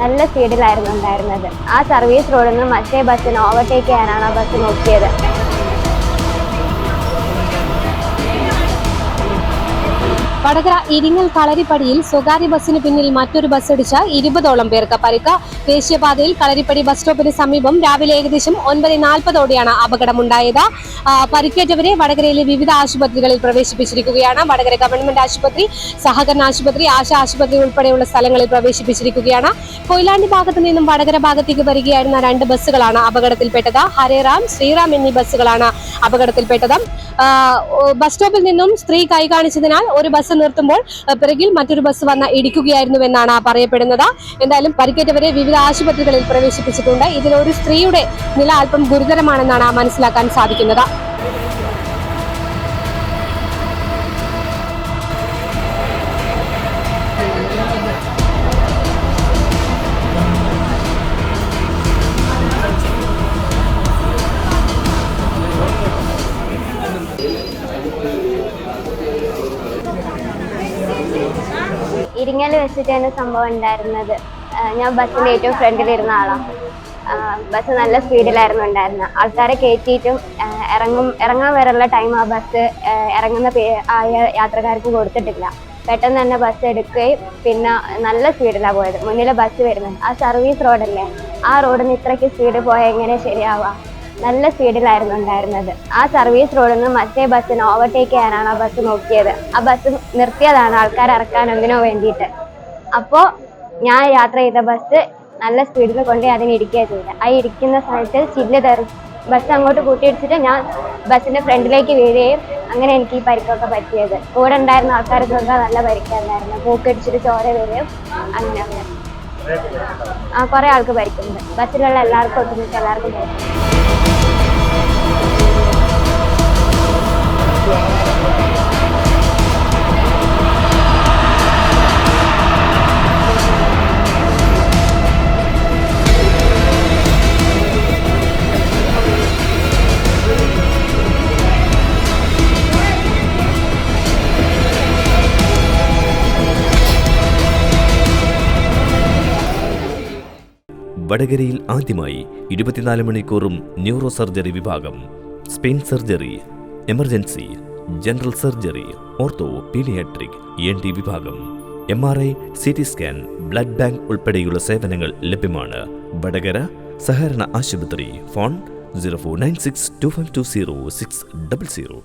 നല്ല സ്പീഡിലായിരുന്നു ഉണ്ടായിരുന്നത്. ആ സർവീസ് റോഡിൽ നിന്ന് മറ്റേ ബസ്സിന് ഓവർടേക്ക് ചെയ്യാനാണ് ആ ബസ് നോക്കിയത്. വടകര ഇരിങ്ങൽ കളരിപ്പടിയിൽ സ്വകാര്യ ബസ്സിന് പിന്നിൽ മറ്റൊരു ബസ് ഇടിച്ച ഇരുപതോളം പേർക്ക് പരിക്ക്. ദേശീയപാതയിൽ കളരിപ്പടി ബസ് സ്റ്റോപ്പിന് സമീപം രാവിലെ ഏകദേശം ഒൻപത് നാൽപ്പതോടെയാണ് അപകടമുണ്ടായത്. പരിക്കേറ്റവരെ വടകരയിലെ വിവിധ ആശുപത്രികളിൽ പ്രവേശിപ്പിച്ചിരിക്കുകയാണ്. വടകര ഗവൺമെന്റ് ആശുപത്രി സഹകരണ ആശുപത്രി ആശാ ആശുപത്രി ഉൾപ്പെടെയുള്ള സ്ഥലങ്ങളിൽ പ്രവേശിപ്പിച്ചിരിക്കുകയാണ്. കൊയിലാണ്ടി ഭാഗത്ത് നിന്നും വടകര ഭാഗത്തേക്ക് വരികയായിരുന്ന രണ്ട് ബസ്സുകളാണ് അപകടത്തിൽപ്പെട്ടത്. ഹരേറാം ശ്രീറാം എന്നീ ബസ്സുകളാണ് അപകടത്തിൽപ്പെട്ടത്. ബസ് സ്റ്റോപ്പിൽ നിന്നും സ്ത്രീ കൈ കാണിച്ചതിനാൽ ഒരു ബസ് നിർത്തുമ്പോൾ പിറകിൽ മറ്റൊരു ബസ് വന്ന് ഇടിക്കുകയായിരുന്നുവെന്നാണ് പറയപ്പെടുന്നത്. എന്തായാലും പരിക്കേറ്റവരെ വിവിധ ആശുപത്രികളിൽ പ്രവേശിപ്പിച്ചിട്ടുണ്ട്. ഇതിൽ ഒരു സ്ത്രീയുടെ നില അല്പം ഗുരുതരമാണെന്നാണ് മനസ്സിലാക്കാൻ സാധിക്കുന്നത്. ഇരിങ്ങൽ വെച്ചിട്ടാണ് സംഭവം ഉണ്ടായിരുന്നത്. ഞാൻ ബസ്സിന്റെ ഏറ്റവും ഫ്രണ്ടിലിരുന്ന ആളാണ് ബസ് നല്ല സ്പീഡിലായിരുന്നു ഉണ്ടായിരുന്നത് ആൾക്കാരെ കയറ്റിയിട്ടും ഇറങ്ങും ഇറങ്ങാൻ വരെയുള്ള ടൈം ആ ബസ് ഇറങ്ങുന്ന ആയ യാത്രക്കാർക്ക് കൊടുത്തിട്ടില്ല. പെട്ടെന്ന് തന്നെ ബസ് എടുക്കുകയും പിന്നെ നല്ല സ്പീഡിലാണ് പോയത്. മുന്നിലെ ബസ് വരുന്നത്. ആ സർവീസ് റോഡല്ലേ? ആ റോഡിൽ നിന്ന് ഇത്രയ്ക്ക് സ്പീഡ് പോയാൽ എങ്ങനെ ശരിയാവുക നല്ല സ്പീഡിലായിരുന്നു ഉണ്ടായിരുന്നത്. ആ സർവീസ് റോഡിൽ നിന്ന് മറ്റേ ബസ്സിന് ഓവർടേക്ക് ചെയ്യാനാണ് ആ ബസ് നോക്കിയത്. ആ ബസ് നിർത്തിയതാണ് ആൾക്കാർ ഇറക്കാൻ എന്തിനോ വേണ്ടിയിട്ട്. അപ്പോൾ ഞാൻ യാത്ര ചെയ്ത ബസ് നല്ല സ്പീഡിൽ കൊണ്ട് അതിന് ഇടിക്കുക ചെയ്തത് ആ ഇരിക്കുന്ന സമയത്ത് ചില്ല് തെറി ബസ് അങ്ങോട്ട് കൂട്ടിയിടിച്ചിട്ട് ഞാൻ ബസ്സിന്റെ ഫ്രണ്ടിലേക്ക് വീഴുകയും അങ്ങനെ എനിക്ക് ഈ പരിക്കൊക്കെ പറ്റിയത്. കൂടെ ഉണ്ടായിരുന്ന ആൾക്കാർക്കൊക്കെ നല്ല പരിക്കുണ്ടായിരുന്നു. പൂക്കടിച്ചിട്ട് ചോര വരികയും അങ്ങനെ അങ്ങനെ. ആ കുറേ ആൾക്ക് പരിക്കുണ്ട്. ബസ്സിലുള്ള എല്ലാവർക്കും ഒട്ടുമിക്ക എല്ലാവർക്കും പരിക്കുണ്ട്. വടകരയിൽ ആദ്യമായി ഇരുപത്തിനാല് മണിക്കൂറും ന്യൂറോ സർജറി വിഭാഗം spine surgery emergency general surgery ortho paediatric E N T വിഭാഗം M R I C T scan blood bank ഉൾപ്പെടെയുള്ള സേവനങ്ങൾ ലഭ്യമാണ്. വടകര സഹകരണ ആശുപത്രി phone zero four nine six two five two zero six double zero.